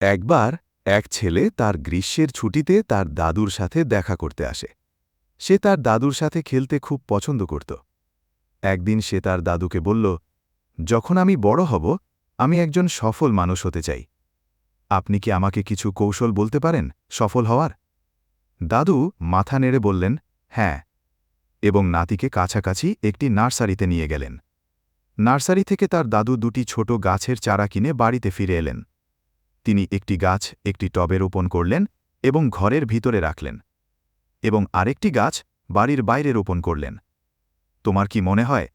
একবার এক ছেলে তার গ্রীষ্মের ছুটিতে তার দাদুর সাথে দেখা করতে আসে। সে তার দাদুর সাথে খেলতে খুব পছন্দ করত। একদিন সে তার দাদুকে বলল, যখন আমি বড় হব, আমি একজন সফল মানুষ হতে চাই। আপনি কি আমাকে কিছু কৌশল বলতে পারেন সফল হওয়ার? দাদু মাথা নেড়ে বললেন হ্যাঁ। এবং নাতিকে কাছাকাছি একটি নার্সারিতে নিয়ে গেলেন। নার্সারি থেকে তার দাদু দুটি ছোট গাছের চারা কিনে বাড়িতে ফিরে এলেন। তিনি একটি গাছ একটি টবে রোপণ করলেন এবং ঘরের ভিতরে রাখলেন এবং আরেকটি গাছ বাড়ির বাইরে রোপণ করলেন। তোমার কি মনে হয়,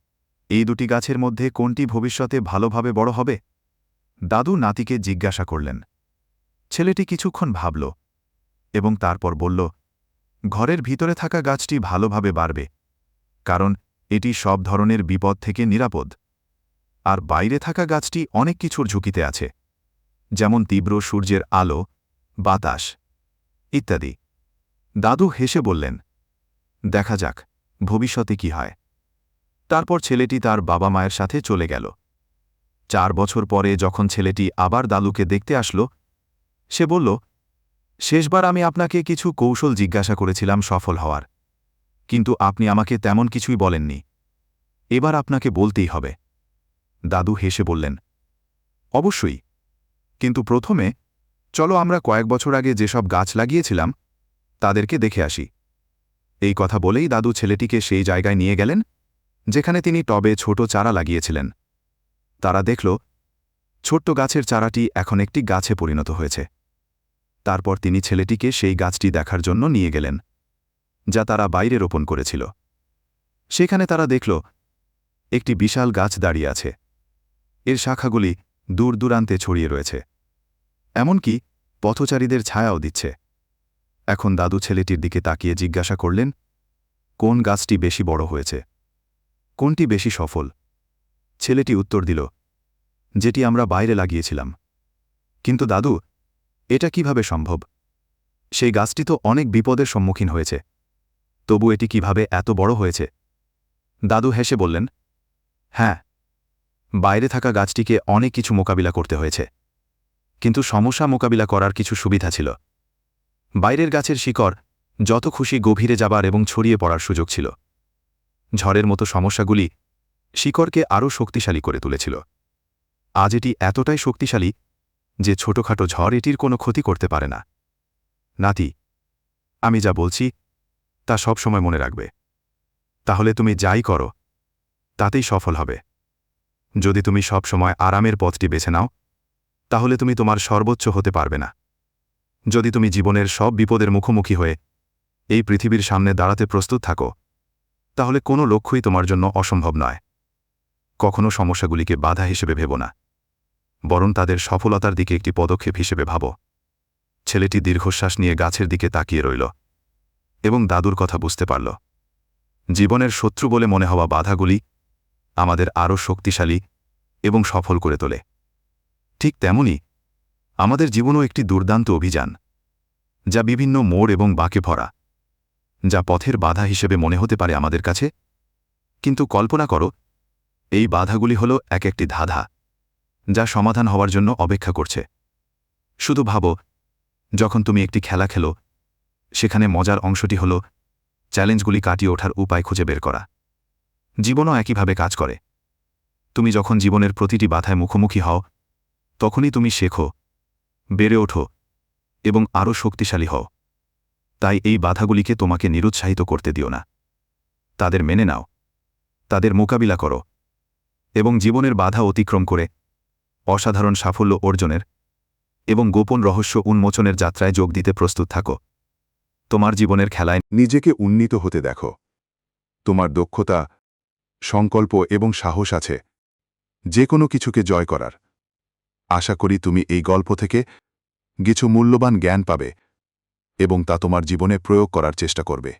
এই দুটি গাছের মধ্যে কোনটি ভবিষ্যতে ভালোভাবে বড় হবে? দাদু নাতিকে জিজ্ঞাসা করলেন। ছেলেটি কিছুক্ষণ ভাবল এবং তারপর বলল, ঘরের ভিতরে থাকা গাছটি ভালোভাবে বাড়বে, কারণ এটি সব ধরনের বিপদ থেকে নিরাপদ। আর বাইরে থাকা গাছটি অনেক কিছুর ঝুঁকিতে আছে। যেমন তীব্র সূর্যের আলো, বাতাস, ইত্যাদি। দাদু হেসে বললেন, দেখা যাক, ভবিষ্যতে কি হয়। তারপর ছেলেটি তার বাবা মায়ের সাথে চলে গেল। চার বছর পরে যখন ছেলেটি আবার দাদুকে দেখতে আসল, সে বলল, শেষবার আমি আপনাকে কিছু কৌশল জিজ্ঞাসা করেছিলাম সফল হওয়ার। কিন্তু আপনি আমাকে তেমন কিছুই বলেননি। এবার আপনাকে বলতেই হবে। দাদু হেসে বললেন, অবশ্যই কিন্তু প্রথমে, চলো আমরা কয়েক বছর আগে যেসব গাছ লাগিয়েছিলাম, তাদেরকে দেখে আসি। এই কথা বলেই দাদু ছেলেটিকে সেই জায়গায় নিয়ে গেলেন, যেখানে তিনি টবে ছোট চারা লাগিয়েছিলেন। তারা দেখল, ছোট্ট গাছের চারাটি এখন একটি গাছে পরিণত হয়েছে। তারপর তিনি ছেলেটিকে সেই গাছটি দেখার জন্য নিয়ে গেলেন, যা তারা বাইরে রোপণ করেছিল। সেখানে তারা দেখল, একটি বিশাল গাছ দাঁড়িয়ে আছে। এর শাখাগুলি দূর দূরান্তে ছড়িয়ে রয়েছে। এমনকি পথচারীদের ছায়াও দিচ্ছে। এখন দাদু ছেলেটির দিকে তাকিয়ে জিজ্ঞাসা করলেন, কোন গাছটি বেশি বড় হয়েছে? কোনটি বেশি সফল? ছেলেটি উত্তর দিল, যেটি আমরা বাইরে লাগিয়েছিলাম। কিন্তু দাদু, এটা কীভাবে সম্ভব? সেই গাছটি তো অনেক বিপদের সম্মুখীন হয়েছে। তবু এটি কীভাবে এত বড় হয়েছে? দাদু হেসে বললেন হ্যাঁ বাইরে থাকা গাছটিকে অনেক কিছু মোকাবিলা করতে হয়েছে। কিন্তু সমস্যা মোকাবিলা করার কিছু সুবিধা ছিল। বাইরের গাছের শিকড় যত খুশি গভীরে যাবার এবং ছড়িয়ে পড়ার সুযোগ ছিল। ঝড়ের মতো সমস্যাগুলি শিকড়কে আরও শক্তিশালী করে তুলেছিল। আজ এটি এতটাই শক্তিশালী যে ছোটখাটো ঝড় এটির কোনো ক্ষতি করতে পারে না। নাতি, আমি যা বলছি তা সব সময় মনে রাখবে। তাহলে তুমি যাই করো, তাতেই সফল হবে। যদি তুমি সব সময় আরামের পথটি বেছে নাও, তাহলে তুমি তোমার সর্বোচ্চ হতে পারবে না। যদি তুমি জীবনের সব বিপদের মুখোমুখি হয়ে এই পৃথিবীর সামনে দাঁড়াতে প্রস্তুত থাকো, তাহলে কোনো লক্ষ্যই তোমার জন্য অসম্ভব নয়। কখনো সমস্যাগুলিকে বাধা হিসেবে ভেব না, বরং তাদের সফলতার দিকে একটি পদক্ষেপ হিসেবে ভাব। ছেলেটি দীর্ঘশ্বাস নিয়ে গাছের দিকে তাকিয়ে রইল এবং দাদুর কথা বুঝতে পারল। জীবনের শত্রু বলে মনে হওয়া বাধাগুলি আমাদের আরও শক্তিশালী এবং সফল করে তোলে। ঠিক তেমনি, আমাদের জীবনও একটি দুর্দান্ত অভিযান, যা বিভিন্ন মোড় এবং বাঁকে ভরা, যা পথের বাধা হিসেবে মনে হতে পারে আমাদের কাছে। কিন্তু কল্পনা করো, এই বাধাগুলি হল এক একটি ধাঁধা, যা সমাধান হওয়ার জন্য অপেক্ষা করছে। শুধু ভাবো, যখন তুমি একটি খেলা খেলো, সেখানে মজার অংশটি হল চ্যালেঞ্জগুলি কাটিয়ে ওঠার উপায় খুঁজে বের করা। জীবনও একইভাবে কাজ করে। তুমি যখন জীবনের প্রতিটি বাধায় মুখোমুখি হও, তখনই তুমি শেখো, বেড়ে ওঠো এবং আরও শক্তিশালী হও। তাই এই বাধাগুলিকে তোমাকে নিরুৎসাহিত করতে দিও না। তাদের মেনে নাও, তাদের মোকাবিলা করো এবং জীবনের বাধা অতিক্রম করে অসাধারণ সাফল্য অর্জনের এবং গোপন রহস্য উন্মোচনের যাত্রায় যোগ দিতে প্রস্তুত থাকো। তোমার জীবনের খেলায় নিজেকে উন্নীত হতে দেখো। তোমার দক্ষতা সংকল্প এবং সাহস আছে। যে কোনো কিছুকে জয় করার। আশা করি তুমি এই গল্প থেকে কিছু মূল্যবান জ্ঞান পাবে এবং তা তোমার জীবনে প্রয়োগ করার চেষ্টা করবে।